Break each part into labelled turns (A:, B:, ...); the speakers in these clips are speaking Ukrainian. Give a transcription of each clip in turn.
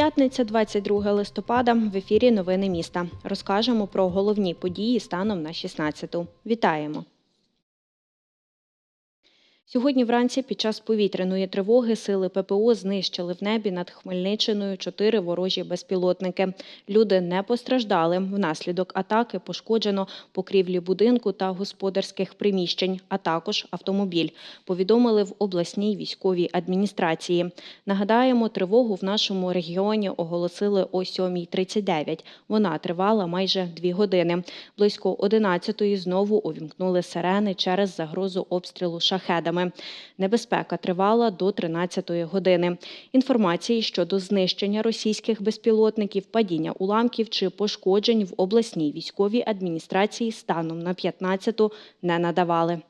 A: П'ятниця, 22 листопада. В ефірі Новини міста. Розкажемо про головні події станом на 16-ту. Вітаємо! Сьогодні вранці під час повітряної тривоги сили ППО знищили в небі над Хмельниччиною чотири ворожі безпілотники. Люди не постраждали. Внаслідок атаки пошкоджено покрівлі будинку та господарських приміщень, а також автомобіль. Повідомили в обласній військовій адміністрації. Нагадаємо, тривогу в нашому регіоні оголосили о 7.39. Вона тривала майже дві години. Близько 11-ї знову увімкнули сирени через загрозу обстрілу шахедами. Небезпека тривала до 13-ї години. Інформації щодо знищення російських безпілотників, падіння уламків чи пошкоджень в обласній військовій адміністрації станом на 15-ту не надавали.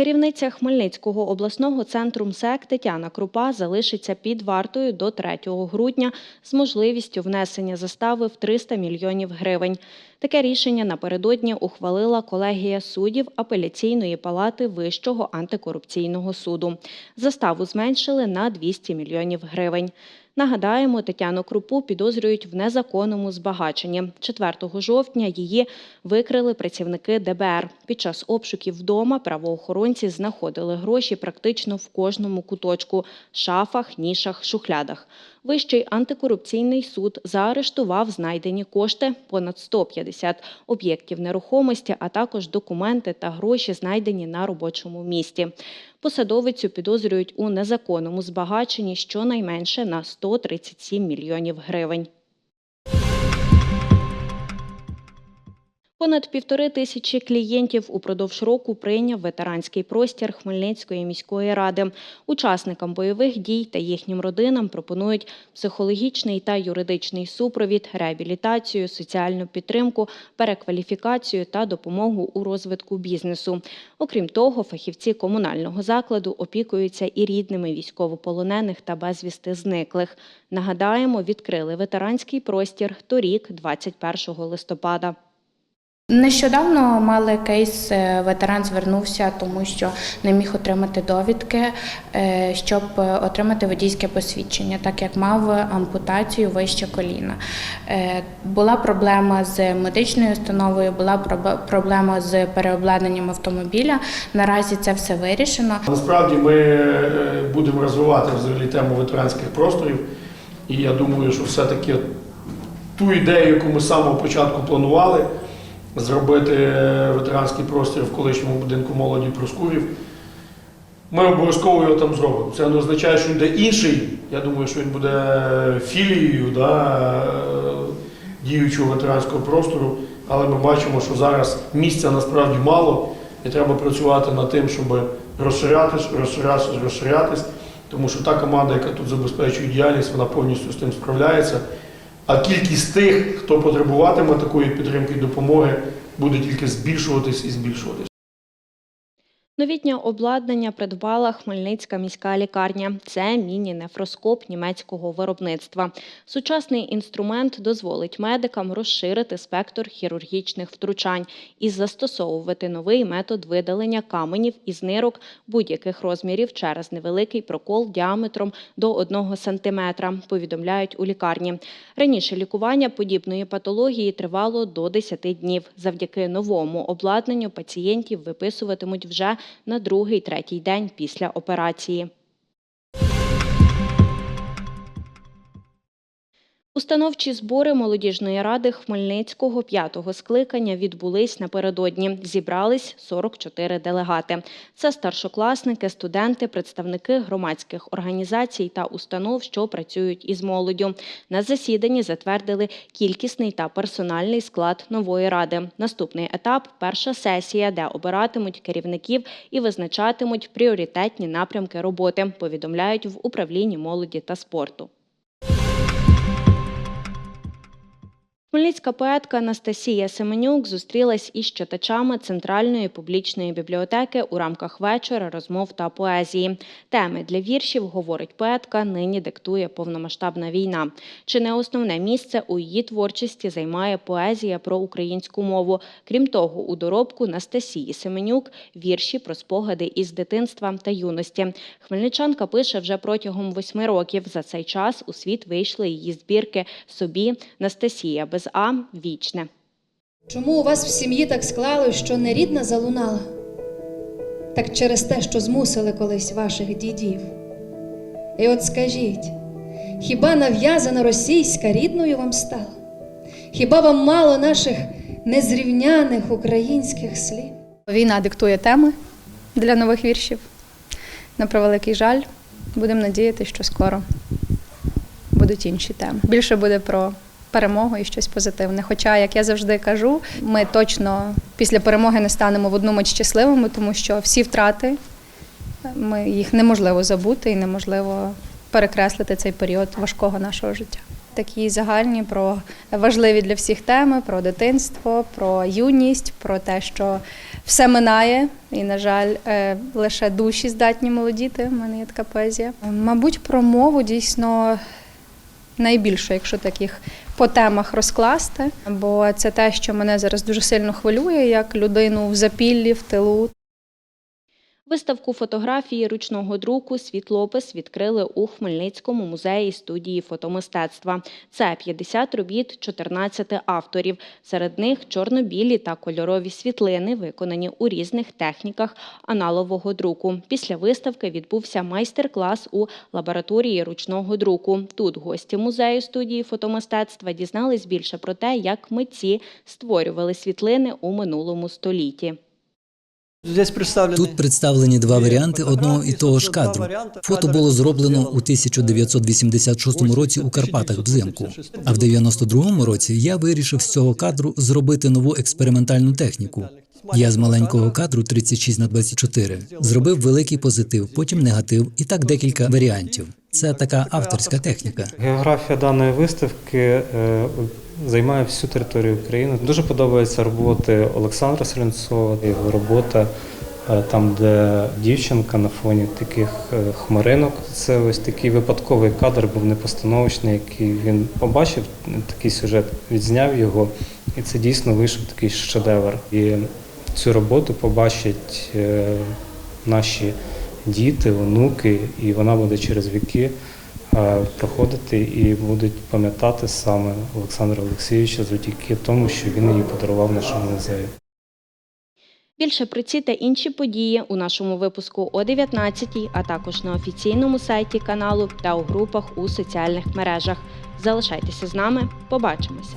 A: Керівниця Хмельницького обласного центру МСЕК Тетяна Крупа залишиться під вартою до 3 грудня з можливістю внесення застави в 300 мільйонів гривень. Таке рішення напередодні ухвалила колегія суддів апеляційної палати Вищого антикорупційного суду. Заставу зменшили на 200 мільйонів гривень. Нагадаємо, Тетяну Крупу підозрюють в незаконному збагаченні. 4 жовтня її викрили працівники ДБР. Під час обшуків вдома правоохоронці знаходили гроші практично в кожному куточку – шафах, нішах, шухлядах. Вищий антикорупційний суд заарештував знайдені кошти понад 150 об'єктів нерухомості, а також документи та гроші, знайдені на робочому місці. Посадовицю підозрюють у незаконному збагаченні щонайменше на 137 мільйонів гривень. Понад півтори тисячі клієнтів упродовж року прийняв ветеранський простір Хмельницької міської ради. Учасникам бойових дій та їхнім родинам пропонують психологічний та юридичний супровід, реабілітацію, соціальну підтримку, перекваліфікацію та допомогу у розвитку бізнесу. Окрім того, фахівці комунального закладу опікуються і рідними військовополонених та безвісти зниклих. Нагадаємо, відкрили ветеранський простір торік, 21 листопада.
B: Нещодавно мали кейс, е, ветеран звернувся, тому що не міг отримати довідки, е, щоб отримати водійське посвідчення, так як мав ампутацію вище коліна. Е, Була проблема з медичною установою, була проблема з переобладнанням автомобіля. Наразі це все вирішено.
C: Насправді ми е, будемо розвивати взагалі тему ветеранських просторів. І я думаю, що все-таки ту ідею, яку ми з самого початку планували, зробити ветеранський простір в колишньому будинку молоді Проскурів, ми обов'язково його там зробимо. Це не означає, що він буде інший. Я думаю, що він буде філією да, діючого ветеранського простору. Але ми бачимо, що зараз місця насправді мало, і треба працювати над тим, щоб розширятись, розширятись, розширятись. Тому що та команда, яка тут забезпечує діяльність, вона повністю з тим справляється. А кількість тих, хто потребуватиме такої підтримки і допомоги, буде тільки збільшуватись і збільшуватись.
A: Новітнє обладнання придбала Хмельницька міська лікарня. Це міні-нефроскоп німецького виробництва. Сучасний інструмент дозволить медикам розширити спектр хірургічних втручань і застосовувати новий метод видалення каменів із нирок будь-яких розмірів через невеликий прокол діаметром до 1 см, повідомляють у лікарні. Раніше лікування подібної патології тривало до 10 днів. Завдяки новому обладнанню пацієнтів виписуватимуть вже на другий-третій день після операції. Установчі збори молодіжної ради Хмельницького п'ятого скликання відбулись напередодні. Зібрались 44 делегати. Це старшокласники, студенти, представники громадських організацій та установ, що працюють із молоддю. На засіданні затвердили кількісний та персональний склад нової ради. Наступний етап перша сесія, де обиратимуть керівників і визначатимуть пріоритетні напрямки роботи. Повідомляють в управлінні молоді та спорту. Хмельницька поетка Анастасія Семенюк зустрілась із читачами Центральної публічної бібліотеки у рамках вечора розмов та поезії. Теми для віршів, говорить поетка, нині диктує повномасштабна війна. Чи не основне місце у її творчості займає поезія про українську мову? Крім того, у доробку Анастасії Семенюк вірші про спогади із дитинства та юності. Хмельничанка пише вже протягом восьми років. За цей час у світ вийшли її збірки собі Настасія без А вічне.
D: Чому у вас в сім'ї так склалось, що нерідна залунала? Так через те, що змусили колись ваших дідів. І от скажіть, хіба нав'язана російська рідною вам стала? Хіба вам мало наших незрівняних українських слів?
E: Війна диктує теми для нових віршів. На превеликий жаль, будемо надіятися, що скоро будуть інші теми. Більше буде про перемогу і щось позитивне. Хоча, як я завжди кажу, ми точно після перемоги не станемо в одну мить щасливими, тому що всі втрати ми їх неможливо забути і неможливо перекреслити цей період важкого нашого життя. Такі загальні про важливі для всіх теми, про дитинство, про юність, про те, що все минає, і, на жаль, е, лише душі здатні молодіти. У мене є така поезія. Мабуть, про мову дійсно найбільше, якщо таких по темах розкласти, бо це те, що мене зараз дуже сильно хвилює, як людину в запіллі, в тилу.
A: Виставку фотографії ручного друку «Світлопис» відкрили у Хмельницькому музеї студії фотомистецтва. Це 50 робіт 14 авторів. Серед них чорно-білі та кольорові світлини, виконані у різних техніках аналогового друку. Після виставки відбувся майстер-клас у лабораторії ручного друку. Тут гості музею студії фотомистецтва дізнались більше про те, як митці створювали світлини у минулому столітті.
F: Тут представлені два варіанти одного і того ж кадру. Фото було зроблено у 1986 році у Карпатах взимку. А в 92-му році я вирішив з цього кадру зробити нову експериментальну техніку. Я з маленького кадру 36 на 24 зробив великий позитив, потім негатив і так декілька варіантів. Це така авторська техніка.
G: Географія даної виставки е, займає всю територію України. Дуже подобаються роботи Олександра Селенцова, його робота е, там, де дівчинка на фоні таких е, хмаринок. Це ось такий випадковий кадр, був непостановочний, який він побачив, такий сюжет, відзняв його, і це дійсно вийшов такий шедевр. І цю роботу побачать е, наші діти, онуки, і вона буде через віки е, проходити і будуть пам'ятати саме Олександра Олексійовича завдяки тому, що він її подарував нашому музею.
A: Більше про ці та інші події у нашому випуску о 19 а також на офіційному сайті каналу та у групах у соціальних мережах. Залишайтеся з нами, побачимося.